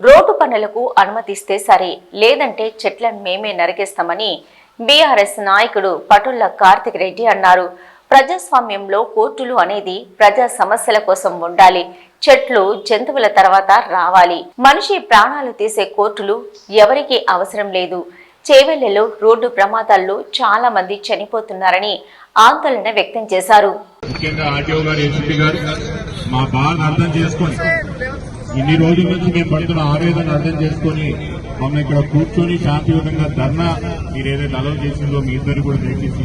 Road పనులకు అనుమతిస్తే సరే లేదంటే చెట్లను మేమే నరికేస్తామని బీఆర్ఎస్ నాయకుడు పటుల్ల కార్తిక్ రెడ్డి అన్నారు. ప్రజాస్వామ్యంలో కోర్టులు అనేది ప్రజా సమస్యల కోసం ఉండాలి. చెట్లు జంతువుల తర్వాత రావాలి. మనిషి ప్రాణాలు తీసే కోర్టులు ఎవరికీ అవసరం లేదు. చేవెళ్ళలో రోడ్డు ప్రమాదాల్లో చాలా మంది చనిపోతున్నారని ఆందోళన వ్యక్తం చేశారు. ముఖ్యంగా ఆర్టీఓ గారు గారు మా బాధ అర్థం చేసుకొని ఇన్ని రోజుల నుంచి మేము పడుతున్న ఆవేదన అర్థం చేసుకొని మమ్మల్ని ఇక్కడ కూర్చొని శాంతియుతంగా ధర్నా మీరు ఏదైతే అలవాటు చేసిందో మీ ఇద్దరు కూడా దయచేసి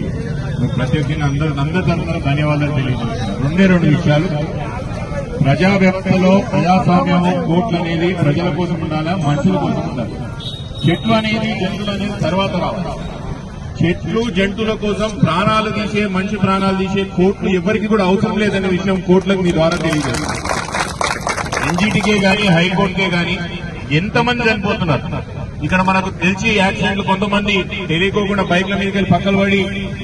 మేము ప్రత్యేకంగా అందరూ అందరి తరఫున ధన్యవాదాలు తెలియజేస్తున్నారు రెండే రెండు విషయాలు. ప్రజా వ్యవస్థలో ప్రజాస్వామ్యము అనేది ప్రజల కోసం ఉండాలా మనుషుల కోసం ఉండాలి? చెట్లు అనేది జంతువులు అనేది తర్వాత రావాలి. చెట్లు జంతువుల కోసం ప్రాణాలు తీసే మనిషి ప్రాణాలు తీసే కోట్లు ఎవరికి కూడా అవసరం లేదనే విషయం కోర్టులకు మీ ద్వారా తెలియజేస్తారు ఎన్జీటీకే గాని హైకోర్టుకే గాని ఎంతమంది చనిపోతున్నారు? ఇక్కడ మనకు తెలిసి యాక్సిడెంట్లు కొంతమంది తెలియకోకుండా బైక్ల మీదకి వెళ్ళి పక్కన పడి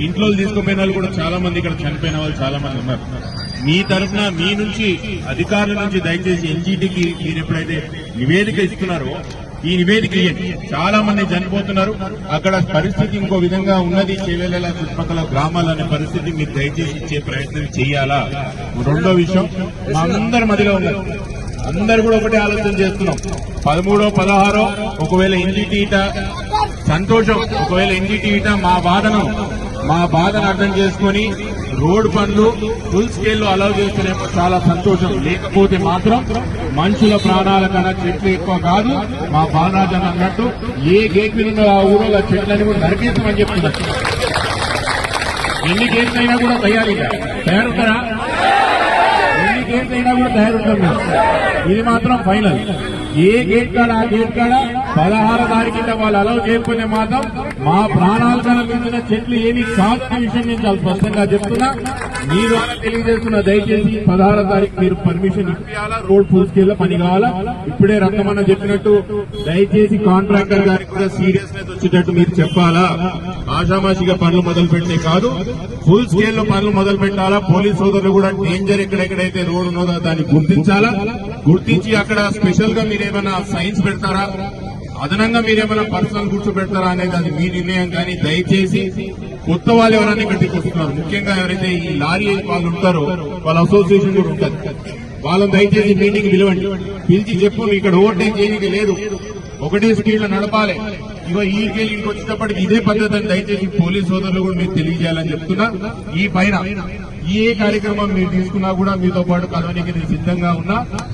ఇంట్లో తీసుకుపోయిన వాళ్ళు కూడా చాలా మంది ఇక్కడ చనిపోయిన వాళ్ళు చాలా మంది ఉన్నారు. మీ తరఫున మీ నుంచి అధికారుల నుంచి దయచేసి ఎన్జీటీకి మీరు ఎప్పుడైతే నివేదిక ఇస్తున్నారో ఈ నివేదిక చాలా మంది చనిపోతున్నారు. అక్కడ పరిస్థితి ఇంకో విధంగా ఉన్నది. చేవేళ్ళ చుట్టుపక్కల గ్రామాలనే అనే పరిస్థితి మీరు దయచేసి ఇచ్చే ప్రయత్నం చేయాలా? రెండో విషయం మా అందరి మధ్యలో ఉన్నారు. అందరు కూడా ఒకటే ఆలోచన చేస్తున్నాం. పదమూడో పదహారో ఒకవేళ ఎన్జిటి ఇట సంతోషం ఒకవేళ ఎన్జిటి ఇట మా బాధను మా బాధను అర్థం చేసుకొని రోడ్ పనులు ఫుల్ స్కేల్లో అలౌ చేస్తేనే చాలా సంతోషం. లేకపోతే మాత్రం మనుషుల ప్రాణాల కన్నా చెట్లు ఎక్కువ కాదు మా బాలరాజన్ అన్నట్టు ఏ గేట్ మీద ఉందో ఆ ఊరిలో చెట్లని కూడా నరికేస్తామని చెప్తున్నారు. ఎన్ని గేట్లైనా అయినా కూడా తయారీగా. తయారుతారా? ఎన్ని గేట్ అయినా కూడా తయారుంటాం ఇది మాత్రం ఫైనల్. ఏ గేట్ కాడ ఆ గేట్ కాడ? పదహారు తారీఖు కింద వాళ్ళు అలౌ చేయకపోతే మాత్రం మా ప్రాణాలు కనిపించిన చెట్లు ఏమి కాదు విషయం నేను చాలా స్పష్టంగా చెప్తున్నా. మీ ద్వారా తెలియజేస్తున్న దయచేసి పదహారు తారీఖు మీరు పర్మిషన్ ఇప్పించాలా రోడ్ ఫుల్ పని కావాలా ఇప్పుడే రత్నమన్న చెప్పినట్టు దయచేసి కాంట్రాక్టర్ గారికి కూడా సీరియస్నెస్ వచ్చేటట్టు మీరు చెప్పాలా? ఆషామాషిగా పనులు మొదలు పెట్టే కాదు. ఫుల్ స్కేల్లో పనులు మొదలు పెట్టాలా? పోలీస్ సోదరులు కూడా డేంజర్ ఎక్కడెక్కడైతే రోడ్ ఉన్నదో దాన్ని గుర్తించాలా? గుర్తించి అక్కడ స్పెషల్గా మీరేమైనా సైన్స్ పెడతారా? అదనంగా మీరేమైనా పర్సనల్ గుర్తు పెడతారా అనేది అది మీ నిర్ణయం కానీ దయచేసి కొత్త వాళ్ళు ఎవరైనా ఇక్కడ ముఖ్యంగా ఎవరైతే ఈ లారీ వాళ్ళు ఉంటారో వాళ్ళ అసోసియేషన్ కూడా ఉంటుంది. వాళ్ళని దయచేసి మీటింగ్ పిలవండి. పిలిచి చెప్పు ఇక్కడ ఓవర్టేక్ చేయడానికి లేదు. ఒకటే స్పీడ్లో నడపాలి. ఇగో ఈ కేసు ఇంటికి ఇదే పద్ధతి అని దయచేసి పోలీస్ సోదరులు కూడా మీరు తెలియజేయాలని చెప్తున్నా. ఈ పైన ఏ కార్యక్రమం మీరు తీసుకున్నా కూడా మీతో పాటు కలవడానికి నేను సిద్ధంగా ఉన్నా.